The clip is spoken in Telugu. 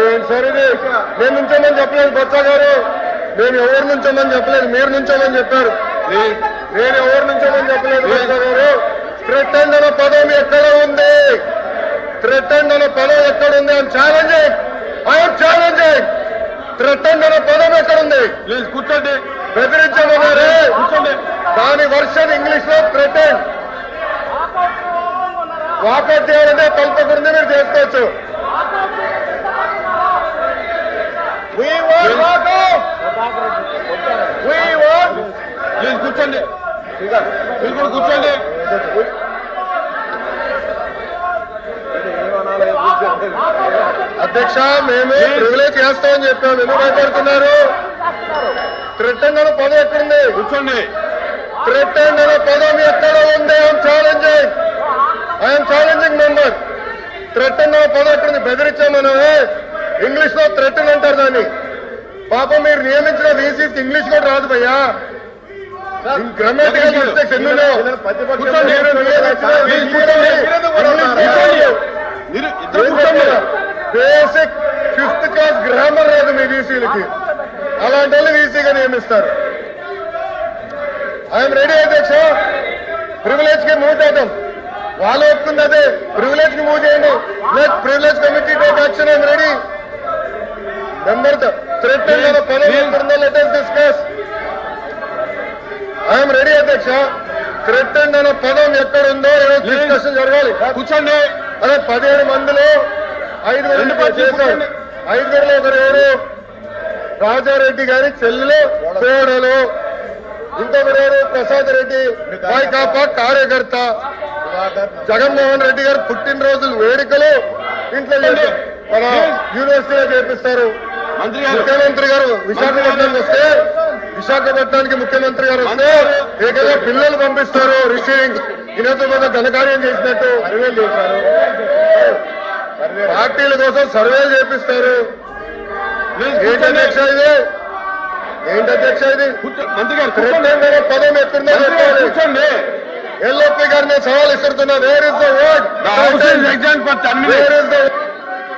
ఏం సార్ నేను నుంచోమని చెప్పలేదు బొత్స గారు. మేము ఎవరు నుంచోమని చెప్పలేదు మీరు నుంచోమని చెప్పారు. నేను ఎవరు నుంచోమని చెప్పలేదు బొత్స గారు. థ్రెటెండ్ అనే పదం ఎక్కడ ఉంది? థ్రెటెండ్ అనే పదం ఎక్కడ ఉంది? అని ఛాలెంజింగ్ ఐఎమ్ ఛాలెంజింగ్ థ్రెటెండ్ అనే పదం ఎక్కడ ఉంది? లేదు కూర్చోండి. బెదిరించమన్నారే కూర్చోండి. దాని వర్షన్ ఇంగ్లీష్లో థ్రెటెండ్ వాకౌట్ చేయాలంటే కల్పకుండా మీరు చేసుకోవచ్చు. లేదు కూర్చోండి. మీరు కూడా కూర్చోండి. అధ్యక్ష మేము ప్రివిలేజ్ చేస్తామని చెప్పాము. ఎందుకు భయపడుతున్నారు? అనే పదం ఎక్కడుంది? కూర్చోండి. అనే పదం ఎక్కడ ఉంది? I'm challenging I'm challenging member అనే పదం ఎక్కడుంది? బెదిరించామనమే ఇంగ్లీష్లో థ్రెటన్ అంటారు దాన్ని పాపం మీరు నియమించిన వీసీకి ఇంగ్లీష్ కూడా రాదు భయ్యా గ్రామాటికల్ మిస్టేక్స్ ఎన్ని బేసిక్ ఫిఫ్త్ క్లాస్ గ్రామర్ రాదు మీ వీసీలకి అలాంటి వాళ్ళు వీసీగా నియమిస్తారు ఐఎమ్ రెడీ అధ్యక్ష ప్రివిలేజ్కి మూవ్ చేద్దాం వాళ్ళు ఒప్పుకుంది అదే ప్రివిలేజ్కి మూవ్ చేయండి let privilege committee take action I'm ready member threat పదవి ఎక్కడుందో let us discuss I'm ready అధ్యక్ష. థ్రెట్ అనే పదం ఎక్కడుందో డిస్కషన్ జరగాలి. కూర్చోండి. అదే పదిహేడు మందిలో పార్టీలు చేశారు. ఐదుగురులో ఒకరు ఎవరు? రాజారెడ్డి గారి చెల్లెలు కోడలు ఇంకొకరు ఎవరు? ప్రసాద్ రెడ్డి. వైకాపా కార్యకర్త. జగన్మోహన్ రెడ్డి గారు పుట్టినరోజులు వేడుకలు. ఇంట్లో. మన యూనివర్సిటీలో చేపిస్తారు. ముఖ్యమంత్రి గారు విశాఖపట్నానికి వస్తే విశాఖపట్నానికి ముఖ్యమంత్రి గారు వస్తే ఏకంగా పిల్లలు పంపిస్తారు. రిసీవింగ్ ఈయనతో పెద్ద ఘనకార్యం చేసినట్టు సర్వేలు చేశారు. పార్టీల కోసం సర్వేలు చేపిస్తారు. ఏంటి అధ్యక్ష ఇది? ఏంటి అధ్యక్ష ఇది? మంత్రి గారు పదం ఎక్కడుందో చెప్పాలి ఎల్ఓపి గారిని సవాల్ ఇస్తున్నా where is the word The